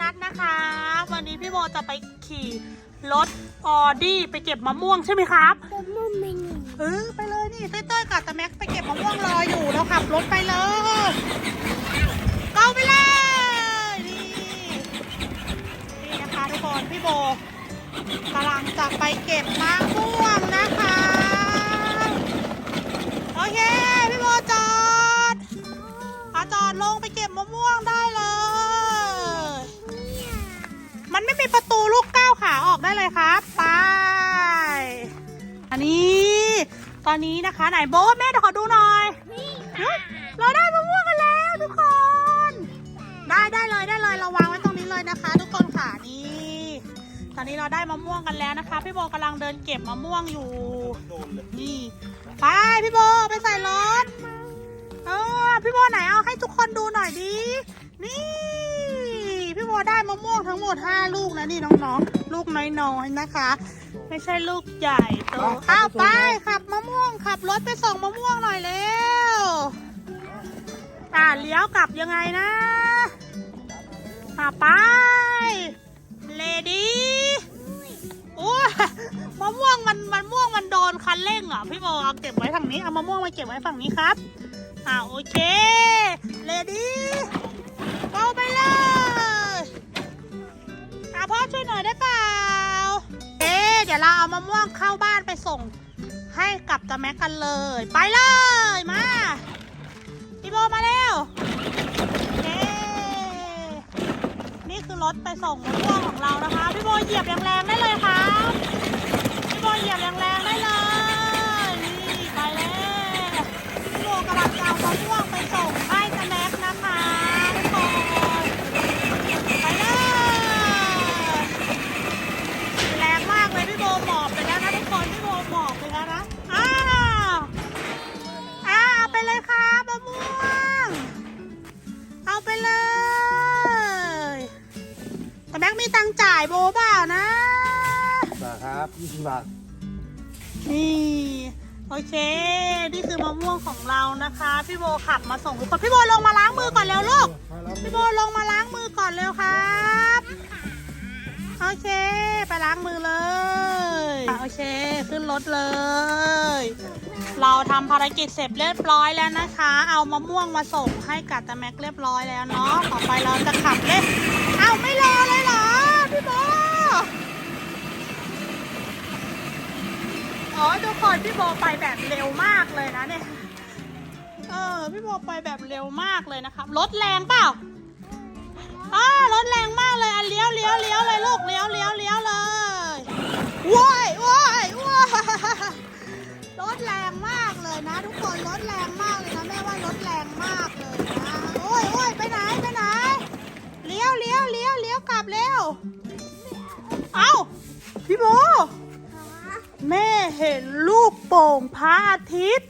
นัทนะคะ วันนี้พี่โบจะไปขี่รถออดี้ไปเก็บมะม่วงใช่ไหมครับมะม่วงมันเออไปเลยนี่เต้ยๆกับตาแม็กไปเก็บมะม่วงรออยู่เราขับรถไปเลยก้าไปเลยนี่นี่นะคะทุกคนพี่โบกำลังจะไปเก็บมะม่วงนะคะโอเคพี่โบจอดอจอดลงไปเก็บมะม่วงได้ ตอนนี้นะคะไหนโบ๊ทแม่เดี๋ยวขอดูหน่อยนี่เฮ้ยเราได้มะม่วงกันแล้วทุกคน ได้ได้เลยได้เลยเราวางไว้ตรงนี้เลยนะคะ ทุกคนค่ะนี่ตอนนี้เราได้มะม่วงกันแล้วนะคะ พี่โบกำลังเดินเก็บมะม่วงอยู่นี่ไปพี่โบไปใส่รถเออพี่โบไหนเอาให้ทุกคนดูหน่อยดินี่ พี่โบได้มะม่วงทั้งหมด 5 ลูกนะนี่น้องๆ ลูกน้อยๆนะคะ ไม่ใช่ลูกใหญ่โตอ้าวไปขับมะม่วงขับ รถไปส่งมะม่วงหน่อยเร็วอ่าเลี้ยวกลับยังไงนะอ่าไป เลดี้โอ้มะม่วงมันมันม่วงมันโดนคันเร่งอะพี่โบเอาเก็บไว้ฝั่งนี้เอามะม่วงมาเก็บไว้ฝั่งนี้ครับอ่าโอเค เลดี้เอาไปเลยอ่าพ่อช่วยหน่อยได้เปล่าเอ๊เดี๋ยวเราเอามะม่วงเข้าบ้านไปส่ง ให้กับตาแม็กกันเลย ไปเลยมาพี่โบมาเร็วเย้นี่คือรถไปส่งมะม่วงของเรานะคะ พี่โบเหยียบแรงๆได้เลยครับพี่โบเหยียบแรงๆได้เลย กมีตังค์จ่ายโบเปล่านะ บาทครับยี่สิบบาทนี่ โอเค นี่คือมะม่วงของเรานะคะ พี่โบขับมาส่งทุกคนพี่โบลงมาล้างมือก่อนเร็วลูกพี่โบลงมาล้างมือก่อนเร็วครับโอเค ไปล้างมือเลยอะโอเค ขึ้นรถเลย เราทำภารกิจเสร็จเรียบร้อยแล้วนะคะ เอามะม่วงมาส่งให้กับตาแม็กเรียบร้อยแล้วเนาะต่อไปเราจะขับเล่นเอาไม่รอเลยเหรอ พี่โบอ๋อทุกคนพี่โบไปแบบเร็วมากเลยนะเนี่ย เออพี่โบไปแบบเร็วมากเลยนะครับ รถแรงเปล่าอ้ารถแรงมากเลยอันเลี้ยวเลี้ยวเลี้ยวเลยลูกเลี้ยว เห็นลูกโป่งพระอาทิตย์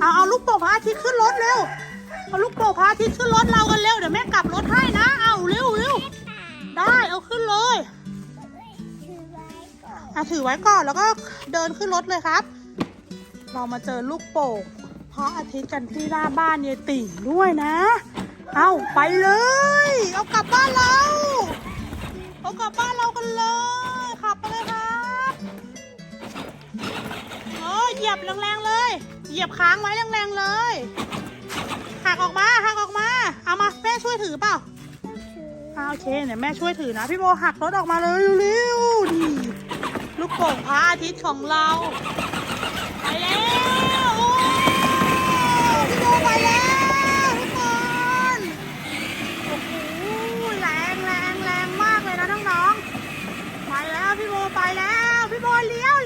เอาเอาลูกโป่งพระอาทิตย์ขึ้นรถเร็วเอาลูกโป่งพระอาทิตย์ขึ้นรถเรากันเร็วเดี๋ยวแม่กลับรถให้นะ เอาเร็วเร็วได้เอาขึ้นเลยถือไว้ก่อนอะถือไว้ก่อนแล้วก็เดินขึ้นรถเลยครับ เรามาเจอลูกโป่งพระอาทิตย์กันที่หน้าบ้านยายติ่งด้วยนะ เอาไปเลย เอากลับบ้านเรา เอากลับบ้านเรากันเลย เหยียบแรงๆเลย เหยียบค้างไว้แรงๆเลยหักออกมาหักออกมา เอามาแม่ช่วยถือเปล่าอ่าโอเคเดี๋ยวแม่ช่วยถือนะ พี่โบหักรถออกมาเลยเร็วๆนี่ลูกโป่งพระอาทิตย์ของเราไปแล้วโอ้พี่โบไปแล้วทุกคนโอ้โหแรงแรงแรงมากเลยนะน้องๆไปแล้วพี่โบไปแล้ว พี่โบเลี้ยว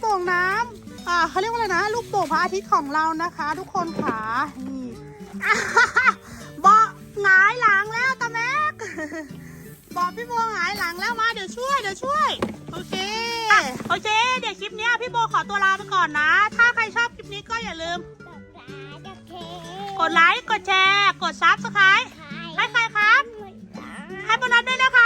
โป่งน้ำอ่าเขาเรียกว่าอะไรนะ ลูกโป่งพระอาทิตย์ของเรานะคะ ทุกคนค่ะนี่เบาะหงายหลังแล้วตาแม็กบอกพี่โบหงายหลังแล้วมาเดี๋ยวช่วย เดี๋ยวช่วย โอเคโอเค เดี๋ยวคลิปเนี้ยพี่โบขอตัวลาไปก่อนนะ ถ้าใครชอบคลิปนี้ก็อย่าลืมดอกร้ายดอกเคกดไลค์ กดแชร์ กดซับสไครต์ให้ใครครับ ให้โบนัสด้วยนะคะ